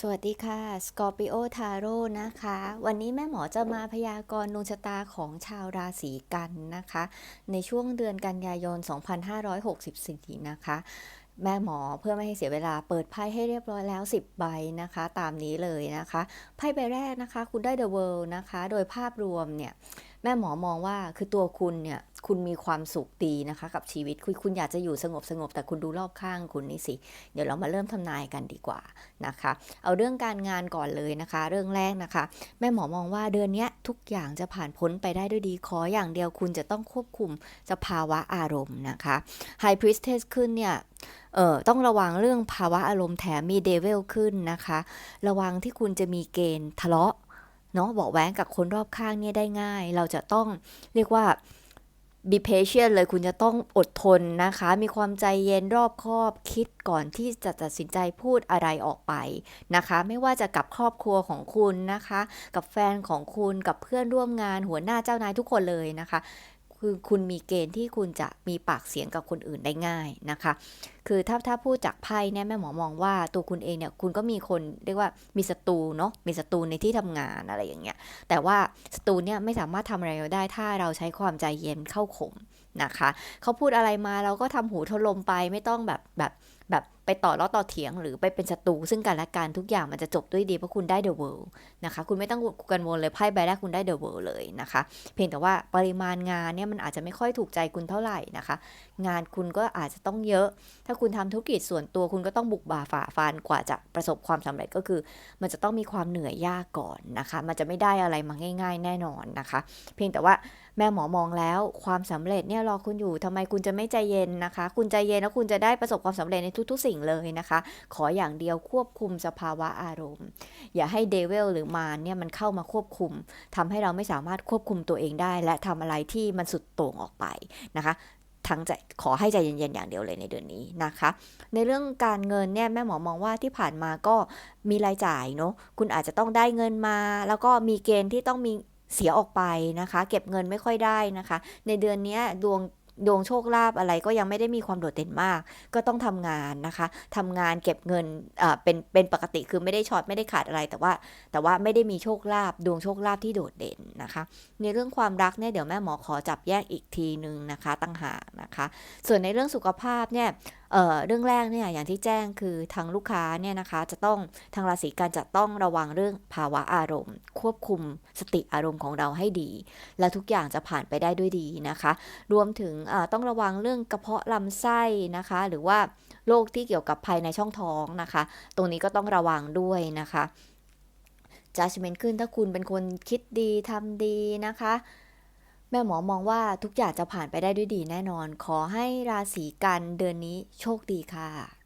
สวัสดีค่ะ Scorpio Tarot นะคะ วันนี้แม่หมอจะมาพยากรณ์ดวงชะตาของชาวราศีกันนะคะ ในช่วงเดือนกันยายน 2564 นะคะ แม่หมอเพื่อไม่ให้เสียเวลาเปิดไพ่ให้เรียบร้อยแล้ว 10 ใบนะคะ ตามนี้เลยนะคะ ไพ่ใบแรกนะคะ คุณได้ The World นะคะ โดยภาพรวมเนี่ย แม่หมอมองว่าคือตัวคุณเนี่ยคุณมีความสุขดีนะคะกับชีวิต คุณคุณอยากจะอยู่สงบสงบๆแต่คุณดูรอบข้างคุณนี่สิ เดี๋ยวเรามาเริ่มทำนายกันดีกว่านะคะ เอาเรื่องการงานก่อนเลยนะคะ เรื่องแรกนะคะ แม่หมอมองว่าเดือนนี้ทุกอย่างจะผ่านพ้นไปได้ด้วยดีขออย่างเดียวคุณจะต้องควบคุมสภาวะอารมณ์นะคะ High Priestess ขึ้นเนี่ยเอ่อต้องระวังเรื่องภาวะอารมณ์แถมมีเดวิลขึ้นนะคะ ระวังที่คุณจะมีเกณฑ์ทะเลาะ เนาะเบอกแว้งกับคนรอบข้างเนี่ยได้ง่าย เราจะต้องเรียกว่า be patient เลยคุณจะต้องอดทนนะคะ มีความใจเย็นรอบคอบคิดก่อนที่จะตัดสินใจพูดอะไรออกไปนะคะ ไม่ว่าจะกับครอบครัวของคุณนะคะ กับแฟนของคุณกับเพื่อนร่วมงานหัวหน้าเจ้านายทุกคนเลยนะคะ คือคุณมีเกณฑ์ที่คุณจะมีปากเสียงกับคนอื่นได้ง่ายนะคะ คือถ้าถ้าพูดจากไพ่เนี่ยแม่หมอมองว่าตัวคุณเองเนี่ยคุณก็มีคนเรียกว่ามีศัตรูเนาะมีศัตรูในที่ทำงานอะไรอย่างเงี้ยแต่ว่าศัตรูเนี่ยไม่สามารถทำอะไรเราได้ถ้าเราใช้ความใจเย็นเข้าข่ม นะคะ เขาพูดอะไรมาเราก็ทำหูทะลมไปไม่ต้องแบบแบบแบบไปต่อล้อต่อเถียงหรือไปเป็นศัตรูซึ่งกันและกันทุกอย่างมันจะจบด้วยดีเพราะคุณได้ the world นะคะ คุณไม่ต้องกังวลเลยไพ่ใบแรกคุณได้ the world เลยนะคะ เพียงแต่ว่าปริมาณงานเนี่ยมันอาจจะไม่ค่อยถูกใจคุณเท่าไหร่นะคะ งานคุณก็อาจจะต้องเยอะ ถ้าคุณทำธุรกิจส่วนตัวคุณก็ต้องบุกบ่าฝ่าฟันกว่าจะประสบความสำเร็จก็คือ มันจะต้องมีความเหนื่อยยากก่อนนะคะ มันจะไม่ได้อะไรมาง่าย ๆ แน่นอนนะคะ เพียงแต่ว่า แม่หมอมองแล้วความสำเร็จเนี่ยรอคุณอยู่ทำไมคุณจะไม่ใจเย็นนะคะ คุณใจเย็นแล้วคุณจะได้ประสบความสำเร็จในทุกๆ สิ่งเลยนะคะ ขออย่างเดียวควบคุมสภาวะอารมณ์ อย่าให้เดวิลหรือมารเนี่ยมันเข้ามาควบคุมทำให้เราไม่สามารถควบคุมตัวเองได้ และทำอะไรที่มันสุดโต่งออกไปนะคะทั้งใจขอให้ใจเย็นๆอย่างเดียวเลยในเดือนนี้นะคะ ในเรื่องการเงินเนี่ยแม่หมอมองว่าที่ผ่านมาก็มีรายจ่ายเนาะคุณอาจจะต้องได้เงินมา แล้วก็มีเกณฑ์ที่ต้องมี เสียออกไปนะคะ เก็บเงินไม่ค่อยได้นะคะ ในเดือนนี้ดวงดวงโชคลาภอะไรก็ยังไม่ได้มีความโดดเด่นมาก ก็ต้องทำงานนะคะทำงานเก็บเงินเอ่อเป็นเป็นปกติคือไม่ได้ช็อตไม่ได้ขาดอะไร แต่ว่าแต่ว่าไม่ได้มีโชคลาภดวงโชคลาภที่โดดเด่นนะคะ ในเรื่องความรักเนี่ยเดี๋ยวแม่หมอขอจับแยกอีกทีนึงนะคะตั้งหากนะคะ ส่วนในเรื่องสุขภาพเนี่ย เเรื่องแรกเนี่ยอย่างที่แจ้งคือทางลูกค้าเนี่ยนะคะจะต้องทางราศีกันจะต้องระวังเรื่องภาวะอารมณ์ ควบคุมสติอารมณ์ของเราให้ดี และทุกอย่างจะผ่านไปได้ด้วยดีนะคะ รวมถึงต้องระวังเรื่องกระเพาะลำไส้นะคะ หรือว่าโรคที่เกี่ยวกับภายในช่องท้องนะคะ ตรงนี้ก็ต้องระวังด้วยนะคะ judgment ขึ้นถ้าคุณเป็นคนคิดดีทำดีนะคะ แม่หมอมองว่าทุกอย่างจะผ่านไปได้ด้วยดีแน่นอน ขอให้ราศีกันเดือนนี้โชคดีค่ะ